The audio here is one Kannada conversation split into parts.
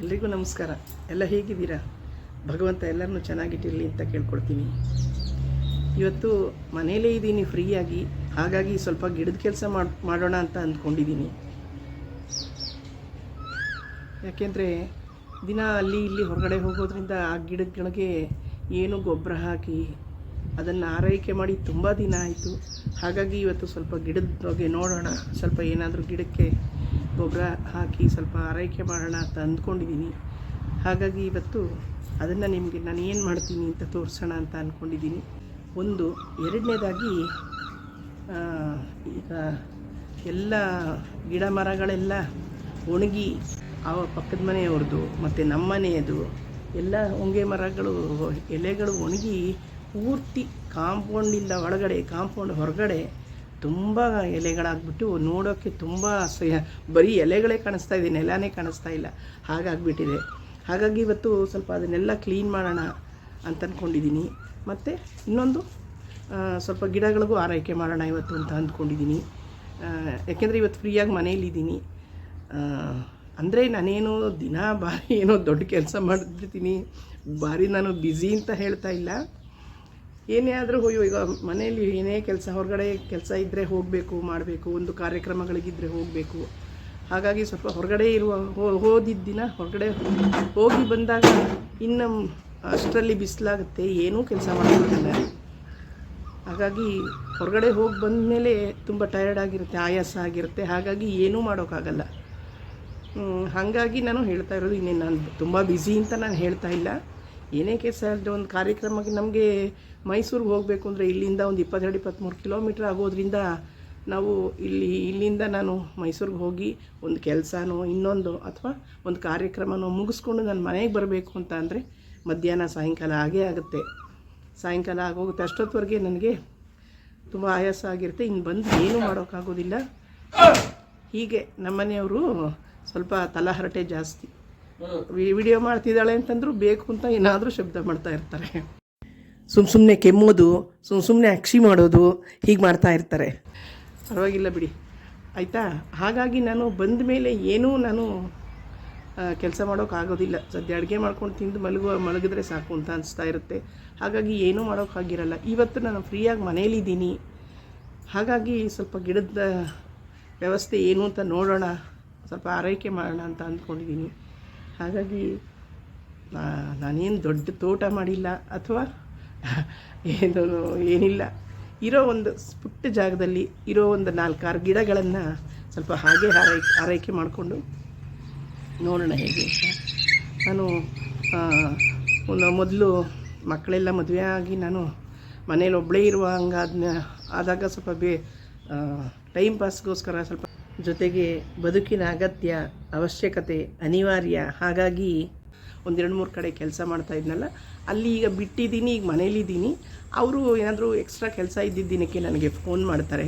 ಎಲ್ರಿಗೂ ನಮಸ್ಕಾರ. ಎಲ್ಲ ಹೇಗಿದ್ದೀರಾ? ಭಗವಂತ ಎಲ್ಲರನ್ನೂ ಚೆನ್ನಾಗಿಟ್ಟಿರಲಿ ಅಂತ ಕೇಳ್ಕೊಳ್ತೀನಿ ಇವತ್ತು ಮನೇಲೇ ಇದ್ದೀನಿ ಫ್ರೀಯಾಗಿ. ಹಾಗಾಗಿ ಸ್ವಲ್ಪ ಗಿಡದ ಕೆಲಸ ಮಾಡಿ, ಮಾಡೋಣ ಅಂತ ಅಂದ್ಕೊಂಡಿದ್ದೀನಿ. ಯಾಕೆಂದರೆ ದಿನ ಅಲ್ಲಿ ಇಲ್ಲಿ ಹೊರಗಡೆ ಹೋಗೋದ್ರಿಂದ ಆ ಗಿಡಗಳಿಗೆ ಏನು ಗೊಬ್ಬರ ಹಾಕಿ ಅದನ್ನು ಆರೈಕೆ ಮಾಡಿ ತುಂಬ ದಿನ ಆಯಿತು. ಹಾಗಾಗಿ ಇವತ್ತು ಸ್ವಲ್ಪ ಗಿಡದ ಬಗ್ಗೆ ನೋಡೋಣ. ಸ್ವಲ್ಪ ಏನಾದರೂ ಗಿಡಕ್ಕೆ ಗೊಬ್ಬರ ಹಾಕಿ ಸ್ವಲ್ಪ ಆರೈಕೆ ಮಾಡೋಣ ಅಂತ ಅಂದ್ಕೊಂಡಿದ್ದೀನಿ. ಹಾಗಾಗಿ ಇವತ್ತು ಅದನ್ನು ನಿಮಗೆ ನಾನು ಏನು ಮಾಡ್ತೀನಿ ಅಂತ ತೋರಿಸೋಣ ಅಂತ ಅಂದ್ಕೊಂಡಿದ್ದೀನಿ ಒಂದು, ಎರಡನೇದಾಗಿ ಈಗ ಎಲ್ಲ ಗಿಡ ಮರಗಳೆಲ್ಲ ಒಣಗಿ ಆ ಪಕ್ಕದ ಮನೆಯವ್ರದ್ದು, ಮತ್ತು ನಮ್ಮ ಮನೆಯದು ಎಲ್ಲ ಹೊಂಗೆ ಮರಗಳು, ಎಲೆಗಳು ಒಣಗಿ ಪೂರ್ತಿ ಕಾಂಪೌಂಡಿಂದ ಒಳಗಡೆ, ಕಾಂಪೌಂಡ್ ಹೊರಗಡೆ ತುಂಬ ಎಲೆಗಳಾಗ್ಬಿಟ್ಟು ನೋಡೋಕ್ಕೆ ತುಂಬ ಬರೀ ಎಲೆಗಳೇ ಕಾಣಿಸ್ತಾ ಇದೆ, ನೆಲನೇ ಕಾಣಿಸ್ತಾ ಇಲ್ಲ. ಹಾಗಾಗಿಬಿಟ್ಟಿದೆ. ಹಾಗಾಗಿ ಇವತ್ತು ಸ್ವಲ್ಪ ಅದನ್ನೆಲ್ಲ ಕ್ಲೀನ್ ಮಾಡೋಣ ಅಂತ ಅಂದ್ಕೊಂಡಿದ್ದೀನಿ ಮತ್ತು ಇನ್ನೊಂದು ಸ್ವಲ್ಪ ಗಿಡಗಳಿಗೂ ಆರೈಕೆ ಮಾಡೋಣ ಇವತ್ತು ಅಂತ ಅಂದ್ಕೊಂಡಿದ್ದೀನಿ. ಯಾಕೆಂದರೆ ಇವತ್ತು ಫ್ರೀಯಾಗಿ ಮನೇಲಿದ್ದೀನಿ ಅಂದರೆ ನಾನೇನು ದಿನ ಭಾರಿ ಏನೋ ದೊಡ್ಡ ಕೆಲಸ ಮಾಡಿಬಿಡ್ತೀನಿ ಭಾರಿ ನಾನು ಬ್ಯುಸಿ ಅಂತ ಹೇಳ್ತಾ ಇಲ್ಲ. ಏನೇ ಆದರೂ ಈಗ ಮನೆಯಲ್ಲಿ ಏನೇ ಕೆಲಸ, ಹೊರಗಡೆ ಕೆಲಸ ಇದ್ದರೆ ಹೋಗಬೇಕು, ಮಾಡಬೇಕು, ಒಂದು ಕಾರ್ಯಕ್ರಮಗಳಿಗಿದ್ದರೆ ಹೋಗಬೇಕು. ಹಾಗಾಗಿ ಸ್ವಲ್ಪ ಹೊರಗಡೆ ಇರುವ ಹೋದಿದ್ದ ದಿನ ಹೊರಗಡೆ ಹೋಗಿ ಬಂದಾಗ ಇನ್ನು ಅಷ್ಟರಲ್ಲಿ ಬಿಸಿಲಾಗುತ್ತೆ, ಏನೂ ಕೆಲಸ ಮಾಡೋಕ್ಕಾಗಲ್ಲ. ಹಾಗಾಗಿ ಹೊರಗಡೆ ಹೋಗಿ ಬಂದಮೇಲೆ ತುಂಬ ಟಯರ್ಡ್ ಆಗಿರುತ್ತೆ, ಆಯಾಸ ಆಗಿರುತ್ತೆ, ಹಾಗಾಗಿ ಏನೂ ಮಾಡೋಕ್ಕಾಗಲ್ಲ. ಹಾಗಾಗಿ ನಾನು ಹೇಳ್ತಾ ಇರೋದು ಇನ್ನೇನು, ನಾನು ತುಂಬ ಬ್ಯುಸಿ ಅಂತ ನಾನು ಹೇಳ್ತಾ ಇಲ್ಲ. ಏನೇ ಕೆಲಸ ಒಂದು ಕಾರ್ಯಕ್ರಮಕ್ಕೆ ನಮಗೆ ಮೈಸೂರಿಗೆ ಹೋಗಬೇಕು ಅಂದರೆ ಇಲ್ಲಿಂದ ಒಂದು ಇಪ್ಪತ್ತೆರಡು, ಇಪ್ಪತ್ತ್ಮೂರು ಕಿಲೋಮೀಟ್ರ್ ಆಗೋದ್ರಿಂದ ನಾವು ಇಲ್ಲಿ, ಇಲ್ಲಿಂದ ನಾನು ಮೈಸೂರಿಗೆ ಹೋಗಿ ಒಂದು ಕೆಲಸನೋ ಇನ್ನೊಂದು ಅಥವಾ ಒಂದು ಕಾರ್ಯಕ್ರಮನೋ ಮುಗಿಸ್ಕೊಂಡು ನಾನು ಮನೆಗೆ ಬರಬೇಕು ಅಂತ ಅಂದರೆ ಮಧ್ಯಾಹ್ನ, ಸಾಯಂಕಾಲ ಆಗೇ ಆಗುತ್ತೆ. ಸಾಯಂಕಾಲ ಆಗೋಗುತ್ತೆ. ಅಷ್ಟೊತ್ತವರೆಗೆ ನನಗೆ ತುಂಬ ಆಯಾಸ ಆಗಿರುತ್ತೆ. ಇನ್ನು ಬಂದು ಏನೂ ಮಾಡೋಕ್ಕಾಗೋದಿಲ್ಲ. ಹೀಗೆ ನಮ್ಮನೆಯವರು ಸ್ವಲ್ಪ ತಲಹರಟೆ ಜಾಸ್ತಿ. ವಿಡಿಯೋ ಮಾಡ್ತಿದ್ದಾಳೆ ಅಂತಂದ್ರು ಬೇಕು ಅಂತ ಏನಾದರೂ ಶಬ್ದ ಮಾಡ್ತಾ ಇರ್ತಾರೆ. ಸುಮ್ಮ ಸುಮ್ಮನೆ ಕೆಮ್ಮೋದು ಸುಮ್ಮ ಸುಮ್ಮನೆ ಅಕ್ಷಿ ಮಾಡೋದು, ಹೀಗೆ ಮಾಡ್ತಾ ಇರ್ತಾರೆ. ಪರವಾಗಿಲ್ಲ ಬಿಡಿ. ಆಯಿತಾ? ಹಾಗಾಗಿ ನಾನು ಬಂದ ಮೇಲೆ ಏನೂ ನಾನು ಕೆಲಸ ಮಾಡೋಕ್ಕಾಗೋದಿಲ್ಲ ಸದ್ಯ ಅಡುಗೆ ಮಾಡ್ಕೊಂಡು ತಿಂದು ಮಲಗುವ, ಮಲಗಿದ್ರೆ ಸಾಕು ಅಂತ ಅನಿಸ್ತಾ ಇರುತ್ತೆ. ಹಾಗಾಗಿ ಏನೂ ಮಾಡೋಕ್ಕಾಗಿರಲ್ಲ ಇವತ್ತು ನಾನು ಫ್ರೀಯಾಗಿ ಮನೇಲಿದ್ದೀನಿ. ಹಾಗಾಗಿ ಸ್ವಲ್ಪ ಗಿಡದ ವ್ಯವಸ್ಥೆ ಏನು ಅಂತ ನೋಡೋಣ. ಸ್ವಲ್ಪ ಆರೈಕೆ ಮಾಡೋಣ ಅಂತ ಅಂದ್ಕೊಂಡಿದ್ದೀನಿ. ಹಾಗಾಗಿ ನಾನೇನು ದೊಡ್ಡ ತೋಟ ಮಾಡಿಲ್ಲ ಅಥವಾ ಏನು, ಏನಿಲ್ಲ. ಇರೋ ಒಂದು ಪುಟ್ಟ ಜಾಗದಲ್ಲಿ ಇರೋ ಒಂದು ನಾಲ್ಕಾರು ಗಿಡಗಳನ್ನು ಸ್ವಲ್ಪ ಹಾಗೆ ಆರೈಕೆ ಆರೈಕೆ ಮಾಡಿಕೊಂಡು ನೋಡೋಣ ಹೇಗೆ ಅಂತ. ನಾನು ಮೊದಲು ಮಕ್ಕಳೆಲ್ಲ ಮದುವೆ ಆಗಿ ನಾನು ಮನೇಲಿ ಒಬ್ಬಳೇ ಇರುವ ಹಂಗಾದ ಆದಾಗ ಸ್ವಲ್ಪ ಬೇ ಟೈಮ್ ಪಾಸ್ಗೋಸ್ಕರ ಸ್ವಲ್ಪ ಜೊತೆಗೆ ಬದುಕಿನ ಅಗತ್ಯ ಅವಶ್ಯಕತೆ ಅನಿವಾರ್ಯ. ಹಾಗಾಗಿ ಒಂದೆರಡು ಮೂರು ಕಡೆ ಕೆಲಸ ಮಾಡ್ತಾ ಇದ್ನಲ್ಲ, ಅಲ್ಲಿ ಈಗ ಬಿಟ್ಟಿದ್ದೀನಿ, ಈಗ ಮನೇಲಿದ್ದೀನಿ. ಅವರು ಏನಾದರೂ ಎಕ್ಸ್ಟ್ರಾ ಕೆಲಸ ಇದ್ದಿದ್ದ ದಿನಕ್ಕೆ ನನಗೆ ಫೋನ್ ಮಾಡ್ತಾರೆ.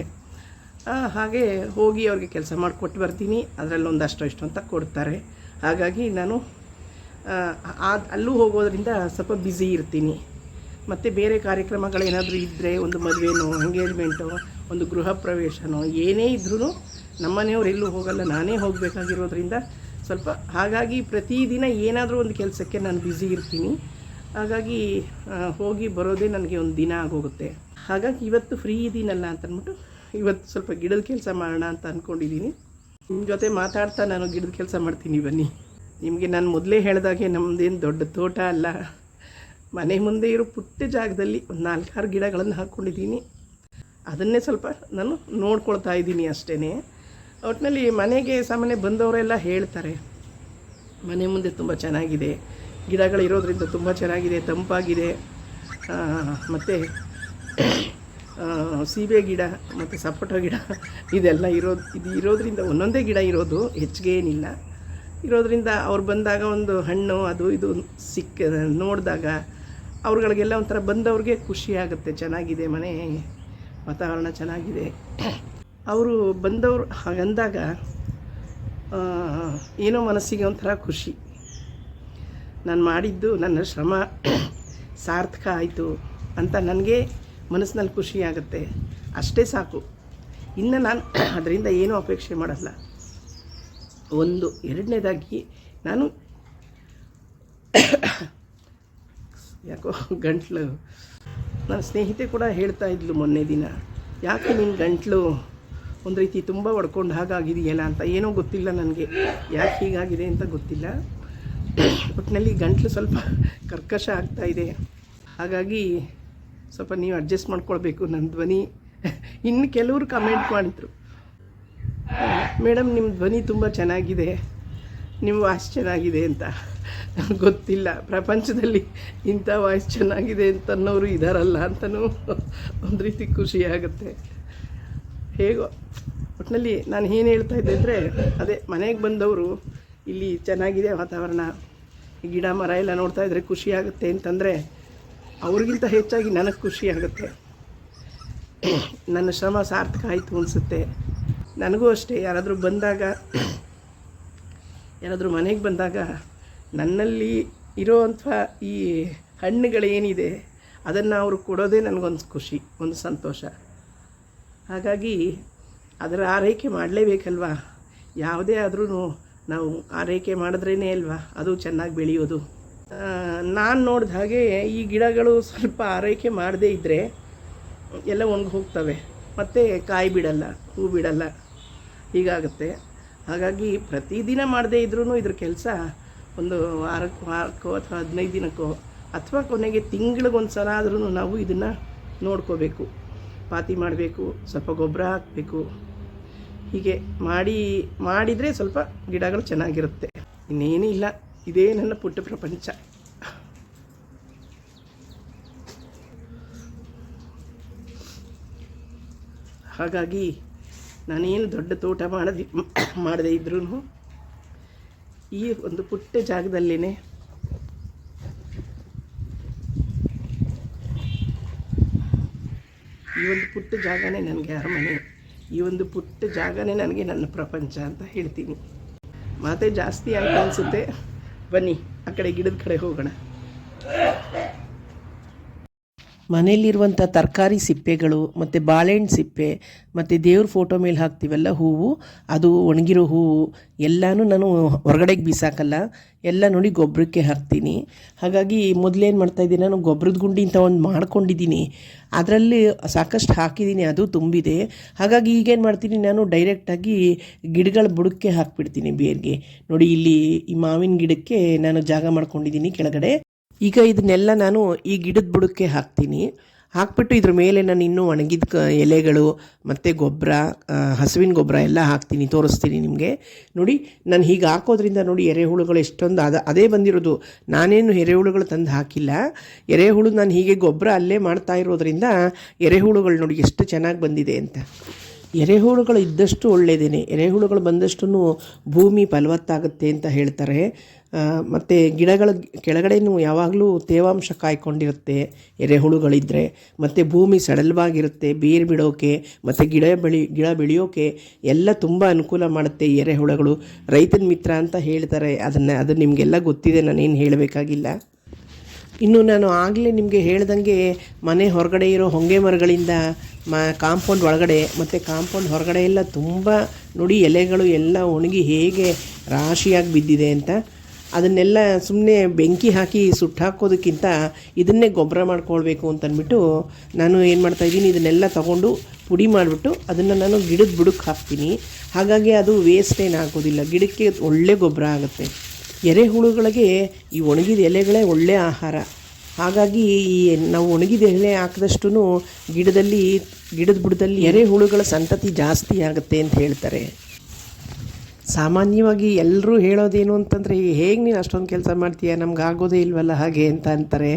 ಹಾಗೆ ಹೋಗಿ ಅವ್ರಿಗೆ ಕೆಲಸ ಮಾಡಿಕೊಟ್ಟು ಬರ್ತೀನಿ. ಅದರಲ್ಲಿ ಒಂದಷ್ಟು ಇಷ್ಟು ಅಂತ ಕೊಡ್ತಾರೆ. ಹಾಗಾಗಿ ನಾನು ಅಲ್ಲೂ ಹೋಗೋದ್ರಿಂದ ಸ್ವಲ್ಪ ಬ್ಯುಸಿ ಇರ್ತೀನಿ. ಮತ್ತು ಬೇರೆ ಕಾರ್ಯಕ್ರಮಗಳೇನಾದರೂ ಇದ್ದರೆ ಒಂದು ಮದುವೆನೋ ಎಂಗೇಜ್ಮೆಂಟೋ ಒಂದು ಗೃಹ ಪ್ರವೇಶನೋ, ಏನೇ ಇದ್ರೂ ನಮ್ಮನೆಯವ್ರು ಎಲ್ಲೂ ಹೋಗಲ್ಲ, ನಾನೇ ಹೋಗಬೇಕಾಗಿರೋದ್ರಿಂದ ಸ್ವಲ್ಪ ಹಾಗಾಗಿ ಪ್ರತಿದಿನ ಏನಾದರೂ ಒಂದು ಕೆಲಸಕ್ಕೆ ನಾನು ಬ್ಯುಸಿ ಇರ್ತೀನಿ. ಹಾಗಾಗಿ ಹೋಗಿ ಬರೋದೇ ನನಗೆ ಒಂದು ದಿನ ಆಗೋಗುತ್ತೆ. ಹಾಗಾಗಿ ಇವತ್ತು ಫ್ರೀ ಇದ್ದೀನಲ್ಲ ಅಂತ ಅಂದ್ಬಿಟ್ಟು ಇವತ್ತು ಸ್ವಲ್ಪ ಗಿಡದ ಕೆಲಸ ಮಾಡೋಣ ಅಂತ ಅಂದ್ಕೊಂಡಿದ್ದೀನಿ ನಿಮ್ಮ ಜೊತೆ ಮಾತಾಡ್ತಾ ನಾನು ಗಿಡದ ಕೆಲಸ ಮಾಡ್ತೀನಿ ಬನ್ನಿ. ನಿಮಗೆ ನಾನು ಮೊದಲೇ ಹೇಳಿದಾಗೆ ನಮ್ಮದೇನು ದೊಡ್ಡ ತೋಟ ಅಲ್ಲ. ಮನೆ ಮುಂದೆ ಇರೋ ಪುಟ್ಟ ಜಾಗದಲ್ಲಿ ಒಂದು ನಾಲ್ಕಾರು ಗಿಡಗಳನ್ನು ಹಾಕ್ಕೊಂಡಿದ್ದೀನಿ ಅದನ್ನೇ ಸ್ವಲ್ಪ ನಾನು ನೋಡ್ಕೊಳ್ತಾ ಇದ್ದೀನಿ ಅಷ್ಟೇ ಒಟ್ಟಿನಲ್ಲಿ ಮನೆಗೆ ಸಾಮಾನ್ಯ ಬಂದವರೆಲ್ಲ ಹೇಳ್ತಾರೆ, ಮನೆ ಮುಂದೆ ತುಂಬ ಚೆನ್ನಾಗಿದೆ, ಗಿಡಗಳಿರೋದ್ರಿಂದ ತುಂಬ ಚೆನ್ನಾಗಿದೆ, ತಂಪಾಗಿದೆ ಮತ್ತು ಸೀಬೆ ಗಿಡ ಮತ್ತು ಸಪೋಟ ಗಿಡ ಇದೆಲ್ಲ ಇರೋದು ಇದು ಇರೋದ್ರಿಂದ ಒಂದೊಂದೇ ಗಿಡ ಇರೋದು ಹೆಚ್ಚಿಗೆ ಏನಿಲ್ಲ. ಇರೋದ್ರಿಂದ ಅವ್ರು ಬಂದಾಗ ಒಂದು ಹಣ್ಣು, ಅದು ಇದು ಸಿಕ್ಕ, ನೋಡಿದಾಗ ಅವ್ರುಗಳಿಗೆಲ್ಲ ಒಂಥರ ಬಂದವ್ರಿಗೆ ಖುಷಿ ಆಗುತ್ತೆ, ಚೆನ್ನಾಗಿದೆ ಮನೆ ವಾತಾವರಣ ಚೆನ್ನಾಗಿದೆ. ಅವರು ಬಂದವರು ಹಾಗಂದಾಗ ಏನೋ ಮನಸ್ಸಿಗೆ ಒಂಥರ ಖುಷಿ. ನಾನು ಮಾಡಿದ್ದು ನನ್ನ ಶ್ರಮ, ಸಾರ್ಥಕ ಆಯಿತು ಅಂತ ನನಗೆ ಮನಸ್ಸಿನಲ್ಲಿ ಖುಷಿ ಆಗುತ್ತೆ. ಅಷ್ಟೇ ಸಾಕು. ಇನ್ನು ನಾನು ಅದರಿಂದ ಏನೂ ಅಪೇಕ್ಷೆ ಮಾಡಲ್ಲ. ಒಂದು, ಎರಡನೇದಾಗಿ ನಾನು ಯಾಕೋ ಗಂಟ್ಲು. ನನ್ನ ಸ್ನೇಹಿತೆ ಕೂಡ ಹೇಳ್ತಾ ಇದ್ಲು ಮೊನ್ನೆ ದಿನ, ಯಾಕೆ ನಿನ್ನ ಗಂಟ್ಲು? ಒಂದು ರೀತಿ ತುಂಬ ಹೊಡ್ಕೊಂಡು ಹಾಗಾಗಿದೆಯಲ್ಲ ಅಂತ ಏನೋ ಗೊತ್ತಿಲ್ಲ ನನಗೆ. ಯಾಕೆ ಹೀಗಾಗಿದೆ ಅಂತ ಗೊತ್ತಿಲ್ಲ. ಒಟ್ಟಿನಲ್ಲಿ ಗಂಟ್ಲು ಸ್ವಲ್ಪ ಕರ್ಕಶ ಆಗ್ತಾ ಇದೆ. ಹಾಗಾಗಿ ಸ್ವಲ್ಪ ನೀವು ಅಡ್ಜಸ್ಟ್ ಮಾಡ್ಕೊಳ್ಬೇಕು ನನ್ನ ಧ್ವನಿ. ಇನ್ನು ಕೆಲವರು ಕಮೆಂಟ್ ಮಾಡಿದ್ರು. ಮೇಡಮ್ ನಿಮ್ಮ ಧ್ವನಿ ತುಂಬ ಚೆನ್ನಾಗಿದೆ. ನಿಮ್ಮ ವಾಯ್ಸ್ ಚೆನ್ನಾಗಿದೆ ಅಂತ. ಗೊತ್ತಿಲ್ಲ. ಪ್ರಪಂಚದಲ್ಲಿ ಇಂಥ ವಾಯ್ಸ್ ಚೆನ್ನಾಗಿದೆ ಅಂತ ಅನ್ನೋರು ಇದಾರಲ್ಲ ಅಂತಲೂ ಒಂದು ರೀತಿ ಖುಷಿ ಆಗುತ್ತೆ. ಹೇಗೋ. ಒಟ್ಟಿನಲ್ಲಿ ನಾನು ಏನು ಹೇಳ್ತಾ ಇದ್ದೆ ಅಂದರೆ, ಅದೇ ಮನೆಗೆ ಬಂದವರು ಇಲ್ಲಿ ಚೆನ್ನಾಗಿದೆ ವಾತಾವರಣ ಗಿಡ ಮರ ಎಲ್ಲ ನೋಡ್ತಾ ಇದ್ದರೆ ಖುಷಿ ಆಗುತ್ತೆ ಅಂತಂದರೆ, ಅವ್ರಿಗಿಂತ ಹೆಚ್ಚಾಗಿ ನನಗೆ ಖುಷಿ ಆಗುತ್ತೆ. ನನ್ನ ಶ್ರಮ ಸಾರ್ಥಕ ಆಯಿತು ಅನಿಸುತ್ತೆ. ನನಗೂ ಅಷ್ಟೇ, ಯಾರಾದರೂ ಬಂದಾಗ, ಯಾರಾದರೂ ಮನೆಗೆ ಬಂದಾಗ ನನ್ನಲ್ಲಿ ಇರೋವಂಥ ಈ ಹಣ್ಣುಗಳೇನಿದೆ ಅದನ್ನು ಅವರು ಕೊಡೋದೇ ನನಗೊಂದು ಖುಷಿ, ಒಂದು ಸಂತೋಷ. ಹಾಗಾಗಿ ಅದರ ಆರೈಕೆ ಮಾಡಲೇಬೇಕಲ್ವಾ? ಯಾವುದೇ ಆದ್ರೂ ನಾವು ಆರೈಕೆ ಮಾಡಿದ್ರೇ ಅಲ್ವಾ? ಅದು ಚೆನ್ನಾಗಿ ಬೆಳೆಯೋದು. ನಾನು ನೋಡಿದ ಹಾಗೆ ಈ ಗಿಡಗಳು ಸ್ವಲ್ಪ ಆರೈಕೆ ಮಾಡದೇ ಇದ್ದರೆ ಎಲ್ಲ ಒಣಗಿ ಹೋಗ್ತವೆ. ಮತ್ತು ಕಾಯಿ ಬಿಡಲ್ಲ, ಹೂ ಬಿಡಲ್ಲ. ಹೀಗಾಗುತ್ತೆ. ಹಾಗಾಗಿ ಪ್ರತಿದಿನ ಮಾಡದೇ ಇದ್ರೂ ಇದ್ರ ಕೆಲಸ ಒಂದು ವಾರಕ್ಕೆ, ವಾರಕ್ಕೋ ಅಥವಾ ಹದಿನೈದು ದಿನಕ್ಕೋ ಅಥವಾ ಕೊನೆಗೆ ತಿಂಗಳಿಗೊಂದು ಸಲ ಆದ್ರೂ ನಾವು ಇದನ್ನು ನೋಡ್ಕೋಬೇಕು. ಪಾತಿ ಮಾಡಬೇಕು ಸ್ವಲ್ಪ ಗೊಬ್ಬರ ಹಾಕಬೇಕು. ಹೀಗೆ ಮಾಡಿ, ಮಾಡಿದರೆ ಸ್ವಲ್ಪ ಗಿಡಗಳು ಚೆನ್ನಾಗಿರುತ್ತೆ. ಇನ್ನೇನೂ ಇಲ್ಲ. ಇದೇ ನನ್ನ ಪುಟ್ಟ ಪ್ರಪಂಚ. ಹಾಗಾಗಿ ನಾನೇನು ದೊಡ್ಡ ತೋಟ ಮಾಡದೆ, ಮಾಡದೇ ಇದ್ರೂ ಈ ಒಂದು ಪುಟ್ಟ ಜಾಗದಲ್ಲೇ ಈ ಒಂದು ಪುಟ್ಟ ಜಾಗನೇ ನನಗೆ ಅರಮನೆ. ಈ ಒಂದು ಪುಟ್ಟ ಜಾಗನೇ ನನಗೆ ನನ್ನ ಪ್ರಪಂಚ ಅಂತ ಹೇಳ್ತೀನಿ. ಮಾತೇ ಜಾಸ್ತಿ ಆಯ್ತು ಅನಿಸುತ್ತೆ. ಬನ್ನಿ, ಆ ಕಡೆ ಗಿಡದ ಕಡೆ ಹೋಗೋಣ. ಮನೆಯಲ್ಲಿರುವಂಥ ತರಕಾರಿ ಸಿಪ್ಪೆಗಳು, ಮತ್ತು ಬಾಳೆಹಣ್ಣು ಸಿಪ್ಪೆ, ಮತ್ತು ದೇವ್ರ ಫೋಟೋ ಮೇಲೆ ಹಾಕ್ತೀವಲ್ಲ ಹೂವು, ಅದು ಒಣಗಿರೋ ಹೂವು, ಎಲ್ಲನೂ ನಾನು ಹೊರಗಡೆಗೆ ಬಿಸಾಕಲ್ಲ, ಎಲ್ಲ ನೋಡಿ ಗೊಬ್ಬರಕ್ಕೆ ಹಾಕ್ತೀನಿ. ಹಾಗಾಗಿ ಮೊದಲೇನು ಮಾಡ್ತಾಯಿದ್ದೀನಿ ನಾನು ಗೊಬ್ಬರದ ಗುಂಡಿ ಅಂತ ಒಂದು ಮಾಡ್ಕೊಂಡಿದ್ದೀನಿ. ಅದರಲ್ಲಿ ಸಾಕಷ್ಟು ಹಾಕಿದ್ದೀನಿ, ಅದು ತುಂಬಿದೆ. ಹಾಗಾಗಿ ಈಗೇನು ಮಾಡ್ತೀನಿ, ನಾನು ಡೈರೆಕ್ಟಾಗಿ ಗಿಡಗಳ ಬುಡಕ್ಕೆ ಹಾಕಿಬಿಡ್ತೀನಿ ಬೇರ್ಗೆ. ನೋಡಿ ಇಲ್ಲಿ ಈ ಮಾವಿನ ಗಿಡಕ್ಕೆ ನಾನು ಜಾಗ ಮಾಡ್ಕೊಂಡಿದ್ದೀನಿ ಕೆಳಗಡೆ. ಈಗ ಇದನ್ನೆಲ್ಲ ನಾನು ಈ ಗಿಡದ ಬುಡಕ್ಕೆ ಹಾಕ್ತೀನಿ. ಹಾಕ್ಬಿಟ್ಟು ಇದ್ರ ಮೇಲೆ ನಾನು ಇನ್ನೂ ಒಣಗಿದ ಕ ಎಲೆಗಳು, ಮತ್ತು ಗೊಬ್ಬರ ಹಸುವಿನ ಗೊಬ್ಬರ ಎಲ್ಲ ಹಾಕ್ತೀನಿ, ತೋರಿಸ್ತೀನಿ ನಿಮಗೆ. ನೋಡಿ, ನಾನು ಹೀಗೆ ಹಾಕೋದ್ರಿಂದ ನೋಡಿ ಎರೆಹುಳುಗಳು ಎಷ್ಟೊಂದು ಅದ, ಅದೇ ಬಂದಿರೋದು. ನಾನೇನು ಎರೆಹುಳುಗಳು ತಂದು ಹಾಕಿಲ್ಲ. ಎರೆಹುಳು ನಾನು ಹೀಗೆ ಗೊಬ್ಬರ ಅಲ್ಲೇ ಮಾಡ್ತಾ ಇರೋದ್ರಿಂದ ಎರೆಹುಳುಗಳು ನೋಡಿ ಎಷ್ಟು ಚೆನ್ನಾಗಿ ಬಂದಿದೆ ಅಂತ. ಎರೆಹುಳುಗಳು ಇದ್ದಷ್ಟು ಒಳ್ಳೆಯದೇನೆ ಎರೆಹುಳುಗಳು ಬಂದಷ್ಟು ಭೂಮಿ ಫಲವತ್ತಾಗುತ್ತೆ ಅಂತ ಹೇಳ್ತಾರೆ. ಮತ್ತು ಗಿಡಗಳ ಕೆಳಗಡೆನೂ ಯಾವಾಗಲೂ ತೇವಾಂಶ ಕಾಯ್ಕೊಂಡಿರುತ್ತೆ ಎರೆಹುಳುಗಳಿದ್ದರೆ ಮತ್ತು ಭೂಮಿ ಸಡಲವಾಗಿರುತ್ತೆ, ಬೇರು ಬಿಡೋಕೆ, ಮತ್ತು ಗಿಡ ಬೆಳಿ, ಗಿಡ ಬೆಳೆಯೋಕೆ ಎಲ್ಲ ತುಂಬ ಅನುಕೂಲ ಮಾಡುತ್ತೆ ಎರೆಹುಳುಗಳು. ರೈತನ ಮಿತ್ರ ಅಂತ ಹೇಳ್ತಾರೆ. ಅದನ್ನು, ಅದು ನಿಮಗೆಲ್ಲ ಗೊತ್ತಿದೆ, ನಾನೇನು ಹೇಳಬೇಕಾಗಿಲ್ಲ. ಇನ್ನು ನಾನು ಆಗಲೇ ನಿಮಗೆ ಹೇಳ್ದಂಗೆ ಮನೆ ಹೊರಗಡೆ ಇರೋ ಹೊಂಗೆ ಮರಗಳಿಂದ ಮ, ಕಾಂಪೌಂಡ್ ಒಳಗಡೆ, ಮತ್ತು ಕಾಂಪೌಂಡ್ ಹೊರಗಡೆ ಎಲ್ಲ ತುಂಬ ನೋಡಿ ಎಲೆಗಳು ಎಲ್ಲ ಒಣಗಿ ಹೇಗೆ ರಾಶಿಯಾಗಿ ಬಿದ್ದಿದೆ ಅಂತ. ಅದನ್ನೆಲ್ಲ ಸುಮ್ಮನೆ ಬೆಂಕಿ ಹಾಕಿ ಸುಟ್ಟು ಹಾಕೋದಕ್ಕಿಂತ ಇದನ್ನೇ ಗೊಬ್ಬರ ಮಾಡ್ಕೊಳ್ಬೇಕು ಅಂತಂದ್ಬಿಟ್ಟು ನಾನು ಏನು ಮಾಡ್ತಾ ಇದ್ದೀನಿ, ಇದನ್ನೆಲ್ಲ ತಗೊಂಡು ಪುಡಿ ಮಾಡಿಬಿಟ್ಟು ಅದನ್ನು ನಾನು ಗಿಡದ ಬುಡಕ್ಕೆ ಹಾಕ್ತೀನಿ. ಹಾಗಾಗಿ ಅದು ವೇಸ್ಟ್ ಏನು ಆಗೋದಿಲ್ಲ. ಗಿಡಕ್ಕೆ ಒಳ್ಳೆ ಗೊಬ್ಬರ ಆಗುತ್ತೆ. ಎರೆಹುಳುಗಳಿಗೆ ಈ ಒಣಗಿದ ಎಲೆಗಳೇ ಒಳ್ಳೆಯ ಆಹಾರ. ಹಾಗಾಗಿ ಈ ನಾವು ಒಣಗಿದ ಎಲೆ ಹಾಕಿದಷ್ಟು ಗಿಡದಲ್ಲಿ, ಗಿಡದ ಬುಡದಲ್ಲಿ ಎರೆಹುಳುಗಳ ಸಂತತಿ ಜಾಸ್ತಿ ಆಗುತ್ತೆ ಅಂತ ಹೇಳ್ತಾರೆ. ಸಾಮಾನ್ಯವಾಗಿ ಎಲ್ಲರೂ ಹೇಳೋದೇನು ಅಂತಂದರೆ ಹೇಗೆ ನೀನು ಅಷ್ಟೊಂದು ಕೆಲಸ ಮಾಡ್ತೀಯ? ನಮ್ಗೆ ಆಗೋದೇ ಇಲ್ವಲ್ಲ ಹಾಗೆ ಅಂತ ಅಂತಾರೆ.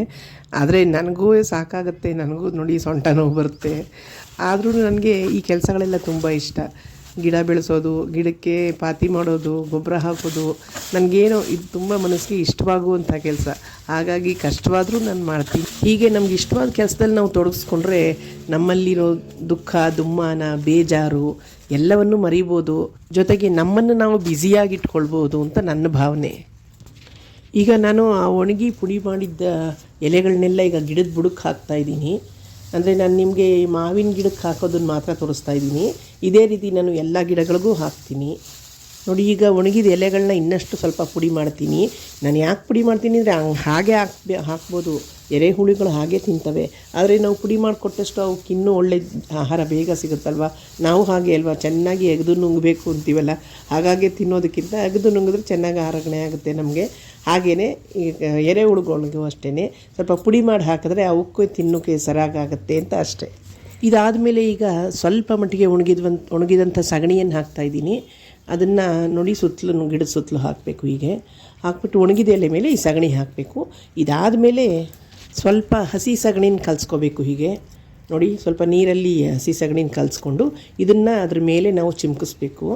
ಆದರೆ ನನಗೂ ಸಾಕಾಗುತ್ತೆ, ನನಗೂ ನೋಡಿ ಸೊಂಟ ನೋವು ಬರುತ್ತೆ. ಆದರೂ ನನಗೆ ಈ ಕೆಲಸಗಳೆಲ್ಲ ತುಂಬ ಇಷ್ಟ. ಗಿಡ ಬೆಳೆಸೋದು, ಗಿಡಕ್ಕೆ ಪಾತಿ ಮಾಡೋದು, ಗೊಬ್ಬರ ಹಾಕೋದು. ನನಗೇನೋ ಇದು ತುಂಬ ಮನಸ್ಸಿಗೆ ಇಷ್ಟವಾಗುವಂಥ ಕೆಲಸ. ಹಾಗಾಗಿ ಕಷ್ಟವಾದರೂ ನಾನು ಮಾಡ್ತೀನಿ. ಹೀಗೆ ನಮ್ಗೆ ಇಷ್ಟವಾದ ಕೆಲಸದಲ್ಲಿ ನಾವು ತೊಡಗಿಸ್ಕೊಂಡ್ರೆ ನಮ್ಮಲ್ಲಿರೋ ದುಃಖ, ದುಮ್ಮಾನ, ಬೇಜಾರು ಎಲ್ಲವನ್ನು ಮರಿಬೋದು. ಜೊತೆಗೆ ನಮ್ಮನ್ನು ನಾವು ಬ್ಯುಸಿಯಾಗಿ ಇಟ್ಕೊಳ್ಬೋದು ಅಂತ ನನ್ನ ಭಾವನೆ. ಈಗ ನಾನು ಆ ಒಣಗಿ ಪುಡಿ ಮಾಡಿದ್ದ ಎಲೆಗಳನ್ನೆಲ್ಲ ಈಗ ಗಿಡದ ಬುಡಕ್ಕೆ ಹಾಕ್ತಾ ಇದ್ದೀನಿ. ಅಂದರೆ ನಾನು ನಿಮಗೆ ಮಾವಿನ ಗಿಡಕ್ಕೆ ಹಾಕೋದನ್ನು ಮಾತ್ರ ತೋರಿಸ್ತಾ ಇದ್ದೀನಿ. ಇದೇ ರೀತಿ ನಾನು ಎಲ್ಲ ಗಿಡಗಳಿಗೂ ಹಾಕ್ತೀನಿ. ನೋಡಿ, ಈಗ ಒಣಗಿದ ಎಲೆಗಳನ್ನ ಇನ್ನಷ್ಟು ಸ್ವಲ್ಪ ಪುಡಿ ಮಾಡ್ತೀನಿ. ನಾನು ಯಾಕೆ ಪುಡಿ ಮಾಡ್ತೀನಿ ಅಂದರೆ ಹಂಗೆ ಹಾಗೆ ಹಾಕ್ಬೇ ಹಾಕ್ಬೋದು. ಎರೆಹುಳುಗಳು ಹಾಗೆ ತಿಂತವೆ. ಆದರೆ ನಾವು ಪುಡಿ ಮಾಡಿಕೊಟ್ಟಷ್ಟು ಅವಕ್ಕೆ ಇನ್ನೂ ಒಳ್ಳೆ ಆಹಾರ ಬೇಗ ಸಿಗುತ್ತಲ್ವ? ನಾವು ಹಾಗೆ ಅಲ್ವಾ? ಚೆನ್ನಾಗಿ ಎಗೆದು ನುಂಗಬೇಕು ಅಂತೀವಲ್ಲ? ಹಾಗಾಗಿ ತಿನ್ನೋದಕ್ಕಿಂತ ಅಗೆದು ನುಂಗಿದ್ರೆ ಚೆನ್ನಾಗಿ ಆರೋಗ್ಯ ಆಗುತ್ತೆ ನಮಗೆ. ಹಾಗೆಯೇ ಈಗ ಎರೆಹುಳುಗಳಿಗೂ ಅಷ್ಟೇ ಸ್ವಲ್ಪ ಪುಡಿ ಮಾಡಿ ಹಾಕಿದ್ರೆ ಅವಕ್ಕೂ ತಿನ್ನೋಕ್ಕೆ ಸರಾಗಾಗುತ್ತೆ ಅಂತ ಅಷ್ಟೇ. ಇದಾದಮೇಲೆ ಈಗ ಸ್ವಲ್ಪ ಮಟ್ಟಿಗೆ ಒಣಗಿದ್ವಂತ, ಒಣಗಿದಂಥ ಸಗಣಿಯನ್ನು ಹಾಕ್ತಾಯಿದ್ದೀನಿ ಅದನ್ನು ನೋಡಿ ಸುತ್ತಲೂ, ಗಿಡದ ಸುತ್ತಲೂ ಹಾಕಬೇಕು ಹೀಗೆ. ಹಾಕ್ಬಿಟ್ಟು ಒಣಗಿದ ಎಲೆ ಮೇಲೆ ಈ ಸಗಣಿ ಹಾಕಬೇಕು. ಇದಾದಮೇಲೆ ಸ್ವಲ್ಪ ಹಸಿ ಸಗಣಿನ ಕಲಿಸ್ಕೋಬೇಕು ಹೀಗೆ. ನೋಡಿ, ಸ್ವಲ್ಪ ನೀರಲ್ಲಿ ಹಸಿ ಸಗಣಿನ ಕಲಿಸ್ಕೊಂಡು ಇದನ್ನು ಅದ್ರ ಮೇಲೆ ನಾವು ಚಿಮ್ಕಿಸ್ಬೇಕು.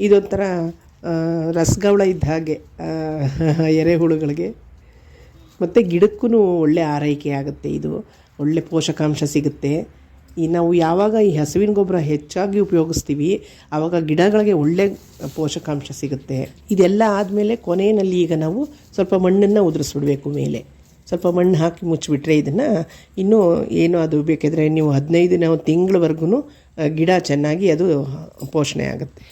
ಇದೊಂಥರ ರಸಗವಳ ಇದ್ದ ಹಾಗೆ ಎರೆಹುಳುಗಳಿಗೆ ಮತ್ತು ಗಿಡಕ್ಕೂ ಒಳ್ಳೆ ಆರೈಕೆ ಆಗುತ್ತೆ ಇದು, ಒಳ್ಳೆ ಪೋಷಕಾಂಶ ಸಿಗುತ್ತೆ. ಈ ನಾವು ಯಾವಾಗ ಈ ಹಸುವಿನ ಗೊಬ್ಬರ ಹೆಚ್ಚಾಗಿ ಉಪಯೋಗಿಸ್ತೀವಿ ಆವಾಗ ಗಿಡಗಳಿಗೆ ಒಳ್ಳೆ ಪೋಷಕಾಂಶ ಸಿಗುತ್ತೆ. ಇದೆಲ್ಲ ಆದಮೇಲೆ ಕೊನೆಯಲ್ಲಿ ಈಗ ನಾವು ಸ್ವಲ್ಪ ಮಣ್ಣನ್ನು ಉದುರಿಸ್ಬಿಡ್ಬೇಕು ಮೇಲೆ. ಸ್ವಲ್ಪ ಮಣ್ಣು ಹಾಕಿ ಮುಚ್ಚಿಬಿಟ್ರೆ ಇದನ್ನು ಇನ್ನೂ ಏನು ಅದು ಬೇಕಿದ್ರೆ ನೀವು ಹದಿನೈದು ನಾವು ತಿಂಗಳವರೆಗೂ ಗಿಡ ಚೆನ್ನಾಗಿ ಅದು ಪೋಷಣೆ ಆಗುತ್ತೆ.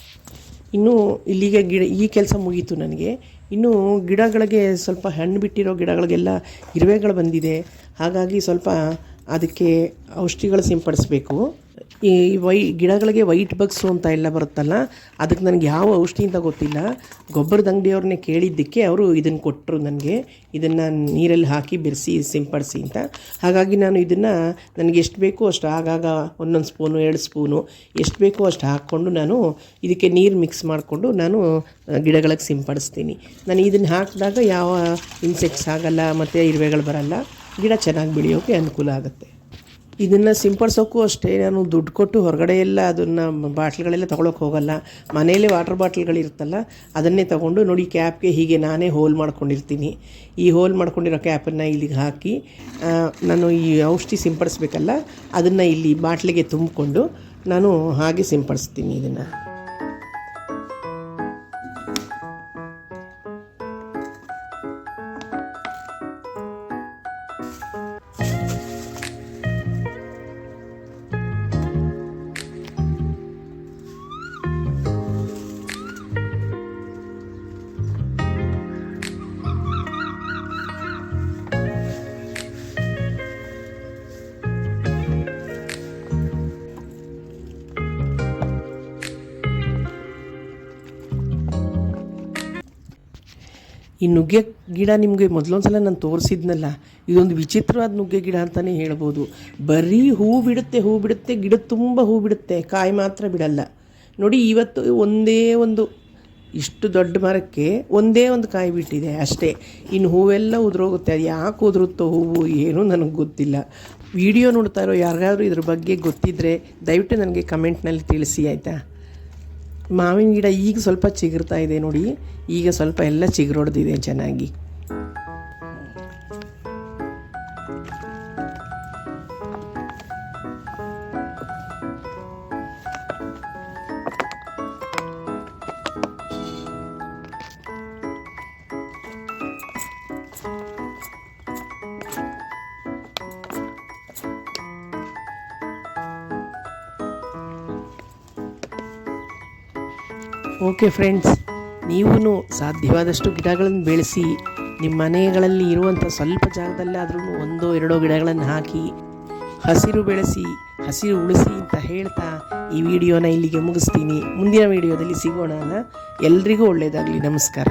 ಇನ್ನು ಇಲ್ಲಿಗೆ ಗಿಡ, ಈ ಕೆಲಸ ಮುಗೀತು ನನಗೆ. ಇನ್ನು ಗಿಡಗಳಿಗೆ ಸ್ವಲ್ಪ ಹಣ್ಣು ಬಿಟ್ಟಿರೋ ಗಿಡಗಳಿಗೆಲ್ಲ ಇರುವೆಗಳು ಬಂದಿದೆ. ಹಾಗಾಗಿ ಸ್ವಲ್ಪ ಅದಕ್ಕೆ ಔಷಧಿಗಳು ಸಿಂಪಡಿಸ್ಬೇಕು. ಈ ವೈ, ಗಿಡಗಳಿಗೆ ವೈಟ್ ಬಗ್ಸು ಅಂತ ಎಲ್ಲ ಬರುತ್ತಲ್ಲ, ಅದಕ್ಕೆ ನನಗೆ ಯಾವ ಔಷಧಿ ಅಂತ ಗೊತ್ತಿಲ್ಲ. ಗೊಬ್ಬರದ ಅಂಗಡಿಯವ್ರನ್ನೇ ಕೇಳಿದ್ದಕ್ಕೆ ಅವರು ಇದನ್ನು ಕೊಟ್ಟರು ನನಗೆ. ಇದನ್ನು ನೀರಲ್ಲಿ ಹಾಕಿ ಬೆರೆಸಿ, ಸಿಂಪಡಿಸಿ ಅಂತ. ಹಾಗಾಗಿ ನಾನು ಇದನ್ನು ನನಗೆ ಎಷ್ಟು ಬೇಕೋ ಅಷ್ಟು ಆಗಾಗ ಒಂದೊಂದು ಸ್ಪೂನು ಎರಡು ಸ್ಪೂನು ಎಷ್ಟು ಬೇಕೋ ಅಷ್ಟು ಹಾಕ್ಕೊಂಡು ನಾನು ಇದಕ್ಕೆ ನೀರು ಮಿಕ್ಸ್ ಮಾಡಿಕೊಂಡು ನಾನು ಗಿಡಗಳಿಗೆ ಸಿಂಪಡಿಸ್ತೀನಿ. ನಾನು ಇದನ್ನು ಹಾಕಿದಾಗ ಯಾವ ಇನ್ಸೆಕ್ಟ್ಸ್ ಆಗಲ್ಲ, ಮತ್ತು ಇರುವೆಗಳು ಬರಲ್ಲ. ಗಿಡ ಚೆನ್ನಾಗಿ ಬೆಳೆಯೋಕ್ಕೆ ಅನುಕೂಲ ಆಗುತ್ತೆ. ಇದನ್ನು ಸಿಂಪಡಿಸೋಕ್ಕೂ ಅಷ್ಟೇ, ನಾನು ದುಡ್ಡು ಕೊಟ್ಟು ಹೊರಗಡೆ ಎಲ್ಲ ಅದನ್ನು ಬಾಟ್ಲ್ಗಳೆಲ್ಲ ತೊಗೊಳಕ್ಕೆ ಹೋಗಲ್ಲ. ಮನೆಯಲ್ಲೇ ವಾಟರ್ ಬಾಟ್ಲ್ಗಳಿರುತ್ತಲ್ಲ, ಅದನ್ನೇ ತೊಗೊಂಡು ನೋಡಿ ಕ್ಯಾಪ್ಗೆ ಹೀಗೆ ನಾನೇ ಹೋಲ್ ಮಾಡ್ಕೊಂಡಿರ್ತೀನಿ. ಈ ಹೋಲ್ ಮಾಡ್ಕೊಂಡಿರೋ ಕ್ಯಾಪನ್ನು ಇಲ್ಲಿಗೆ ಹಾಕಿ ನಾನು ಈ ಔಷಧಿ ಸಿಂಪಡಿಸ್ಬೇಕಲ್ಲ, ಅದನ್ನು ಇಲ್ಲಿ ಬಾಟ್ಲಿಗೆ ತುಂಬಿಕೊಂಡು ನಾನು ಹಾಗೆ ಸಿಂಪಡಿಸ್ತೀನಿ ಇದನ್ನು. ಈ ನುಗ್ಗೆ ಗಿಡ ನಿಮಗೆ ಮೊದಲೊಂದು ಸಲ ನಾನು ತೋರಿಸಿದ್ನಲ್ಲ, ಇದೊಂದು ವಿಚಿತ್ರವಾದ ನುಗ್ಗೆ ಗಿಡ ಅಂತಲೇ ಹೇಳ್ಬೋದು. ಬರೀ ಹೂ ಬಿಡುತ್ತೆ ಹೂ ಬಿಡುತ್ತೆ, ಗಿಡ ತುಂಬ ಹೂ ಬಿಡುತ್ತೆ, ಕಾಯಿ ಮಾತ್ರ ಬಿಡಲ್ಲ. ನೋಡಿ ಇವತ್ತು ಒಂದೇ ಒಂದು, ಇಷ್ಟು ದೊಡ್ಡ ಮರಕ್ಕೆ ಒಂದೇ ಒಂದು ಕಾಯಿ ಬಿಟ್ಟಿದೆ ಅಷ್ಟೇ. ಇನ್ನು ಹೂವೆಲ್ಲ ಉದುರೋಗುತ್ತೆ, ಅದು ಯಾಕೆ ಉದುರುತ್ತೋ ಹೂವು ಏನೂ ನನಗೆ ಗೊತ್ತಿಲ್ಲ. ವಿಡಿಯೋ ನೋಡ್ತಾ ಇರೋ ಯಾರಿಗಾದ್ರೂ ಇದ್ರ ಬಗ್ಗೆ ಗೊತ್ತಿದ್ದರೆ ದಯವಿಟ್ಟು ನನಗೆ ಕಮೆಂಟ್ನಲ್ಲಿ ತಿಳಿಸಿ, ಆಯಿತಾ? ಮಾವಿನ ಗಿಡ ಈಗ ಸ್ವಲ್ಪ ಚಿಗುರ್ತಾ ಇದೆ ನೋಡಿ. ಈಗ ಸ್ವಲ್ಪ ಎಲ್ಲ ಚಿಗುರೊಡ್ದಿದೆ ಚೆನ್ನಾಗಿ. ಓಕೆ ಫ್ರೆಂಡ್ಸ್ ನೀವೂ ಸಾಧ್ಯವಾದಷ್ಟು ಗಿಡಗಳನ್ನು ಬೆಳೆಸಿ, ನಿಮ್ಮ ಮನೆಗಳಲ್ಲಿ ಇರುವಂಥ ಸ್ವಲ್ಪ ಜಾಗದಲ್ಲಾದ್ರೂ ಒಂದೋ ಎರಡೋ ಗಿಡಗಳನ್ನು ಹಾಕಿ, ಹಸಿರು ಬೆಳೆಸಿ, ಹಸಿರು ಉಳಿಸಿ ಅಂತ ಹೇಳ್ತಾ ಈ ವಿಡಿಯೋನ ಇಲ್ಲಿಗೆ ಮುಗಿಸ್ತೀನಿ. ಮುಂದಿನ ವಿಡಿಯೋದಲ್ಲಿ ಸಿಗೋಣ ಎಲ್ರಿಗೂ ಒಳ್ಳೆಯದಾಗಲಿ. ನಮಸ್ಕಾರ.